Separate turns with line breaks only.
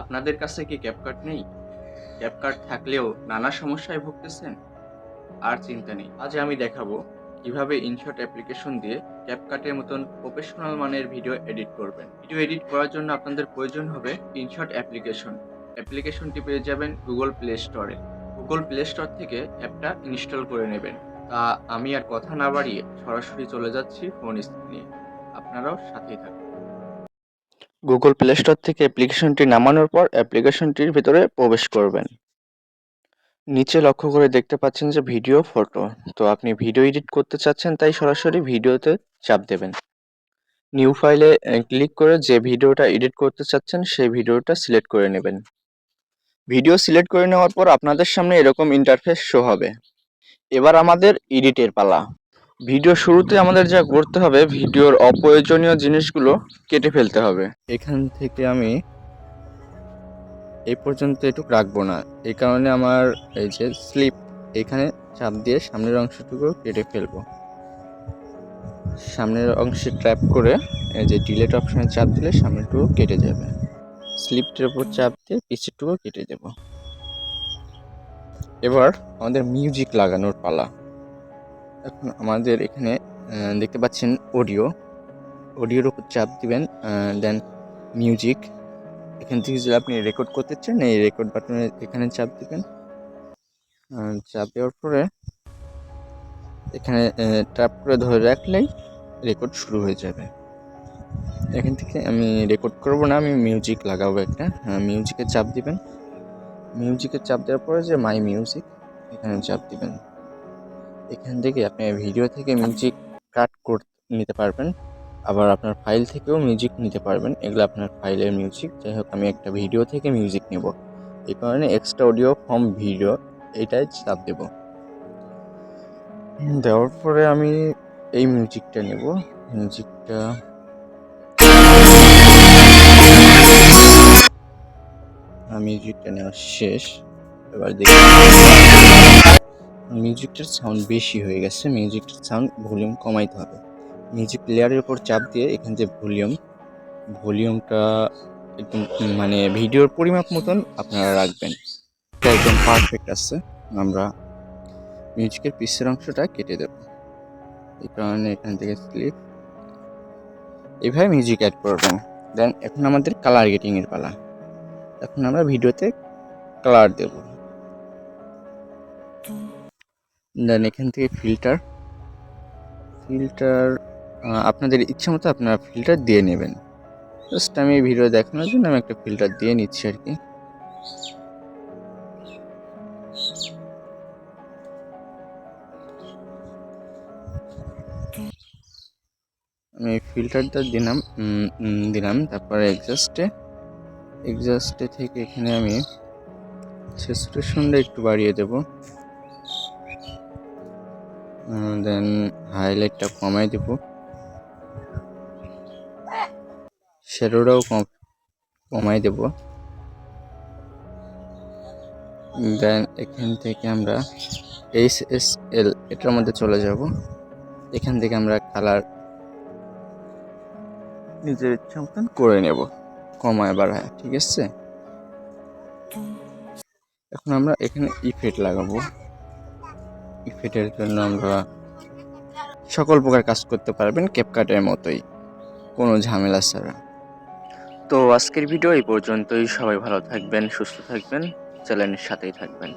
আপনাদের কাছে কি ক্যাপকাট নেই? ক্যাপকাট থাকলেও নানা সমস্যায় ভুগতেছেন? আর চিন্তা নেই, আজ আমি দেখাবো কীভাবে ইনশট অ্যাপ্লিকেশন দিয়ে ক্যাপকাটের মতন প্রফেশনাল মানের ভিডিও এডিট করবেন। ভিডিও এডিট করার জন্য আপনাদের প্রয়োজন হবে ইনশট অ্যাপ্লিকেশন অ্যাপ্লিকেশনটি পেয়ে যাবেন গুগল প্লে স্টোরে গুগল প্লে স্টোর থেকে অ্যাপটা ইনস্টল করে নেবেন। তা আমি আর কথা না বাড়িয়ে সরাসরি চলে যাচ্ছি ফোন স্ক্রিনে। আপনারাও সাথেই থাকুন। গুগল প্লে স্টোর থেকে অ্যাপ্লিকেশনটি নামানোর পর অ্যাপ্লিকেশনটির ভিতরে প্রবেশ করবেন। নিচে লক্ষ্য করে দেখতে পাচ্ছেন যে ভিডিও ফটো তো আপনি ভিডিও এডিট করতে চাচ্ছেন, তাই সরাসরি ভিডিওতে চাপ দেবেন। নিউ ফাইলে ক্লিক করে যে ভিডিওটা এডিট করতে চাচ্ছেন, সেই ভিডিওটা সিলেক্ট করে নেবেন। ভিডিও সিলেক্ট করে নেওয়ার পর আপনাদের সামনে এরকম ইন্টারফেস শো হবে। এবার আমাদের এডিটের পালা। ভিডিও শুরুতে আমাদের যা করতে হবে, ভিডিওর অপ্রয়োজনীয় জিনিসগুলো কেটে ফেলতে হবে। এখান থেকে আমি এই পর্যন্ত এটুক রাখব না। এই কারণে আমার এই যে স্লিপ, এখানে চাপ দিয়ে সামনের অংশটুকু কেটে ফেলব। সামনের অংশে ট্র্যাপ করে এই যে ডিলেট অপশনে চাপ দিলে সামনেরটুকু কেটে যাবে। স্লিপটির উপর চাপ দিয়ে পিছেরটুকু কেটে দেব। এবার আমাদের মিউজিক লাগানোর পালা। এখন আমাদের এখানে দেখতে পাচ্ছেন অডিও অডিওর উপর চাপ দিবেন দেন মিউজিক এখান থেকে যদি আপনি রেকর্ড করতে চান, এই রেকর্ড বাটনে এখানে চাপ দিবেন। চাপ দেওয়ার পরে এখানে ট্যাপ করে ধরে রাখলেই রেকর্ড শুরু হয়ে যাবে। এখান থেকে আমি রেকর্ড করব না, আমি মিউজিক লাগাবো একটা। মিউজিকে চাপ দিবেন। মিউজিকে চাপ দেওয়ার পরে যে মাই মিউজিক এখানে চাপ দিবেন। এখান থেকে আপনি ভিডিও থেকে মিউজিক কাট করে, নিতে পারবেন। আবার আপনার ফাইল থেকেও মিউজিক নিতে পারবেন। এগুলো আপনার ফাইলের মিউজিক যাই হোক, আমি একটা ভিডিও থেকে মিউজিক নেব। এই কারণে এক্সট্রা অডিও ফর্ম ভিডিও এটাই চাপ দেব। দেওয়ার পরে আমি এই মিউজিকটা নেব। মিউজিকটা মিউজিকটা নেওয়া শেষ। এবার দেখি। মিউজিকটার সাউন্ড বেশি হয়ে গেছে মিউজিকটার সাউন্ড ভলিউম কমাইতে হবে। মিউজিক প্লেয়ারের উপর চাপ দিয়ে এখান যে ভলিউম ভলিউমটা একদম মানে ভিডিওর পরিমাপ মতন আপনারা রাখবেন। একদম পারফেক্ট আছে। আমরা মিউজিকের পিসের অংশটা কেটে দেব। এই কারণে এখান থেকে স্লিপ এইভাবে মিউজিক অ্যাড করবেন। দেন এখন আমাদের কালার গেটিংয়ের পালা। এখন আমরা ভিডিওতে কালার দেব। দেন এখান থেকে ফিল্টার ফিল্টার আপনাদের ইচ্ছা মতো আপনারা ফিল্টার দিয়ে নেবেন। জাস্ট আমি ভিডিও দেখানোর জন্য আমি একটা ফিল্টার দিয়ে নিচ্ছি আর কি। আমি ফিল্টারটা দিলাম দিলাম, তারপরে এক্সাস্টে এক্সাস্টে থেকে এখানে আমি স্যাচুরেশনটা একটু বাড়িয়ে দেব। দেন হাইলাইটটা কমাই দেব। শ্যাডোটাও কম কমাই দেব। দেন এখান থেকে আমরা এইচ এস এল এটার মধ্যে চলে যাব। এখান থেকে আমরা কালার নিজের ইচ্ছা মতন করে নেব। কমায় বাড়ায়, ঠিক আছে? এখন আমরা এখানে ইফেক্ট লাগাবো। ইফেক্টের জন্য আমরা সকল প্রকার কাজ করতে পারবেন ক্যাপকাটের মতোই, কোনো ঝামেলা ছাড়া। তো আজকের ভিডিও এই পর্যন্তই। সবাই ভালো থাকবেন, সুস্থ থাকবেন, চ্যানেলের সাথেই থাকবেন।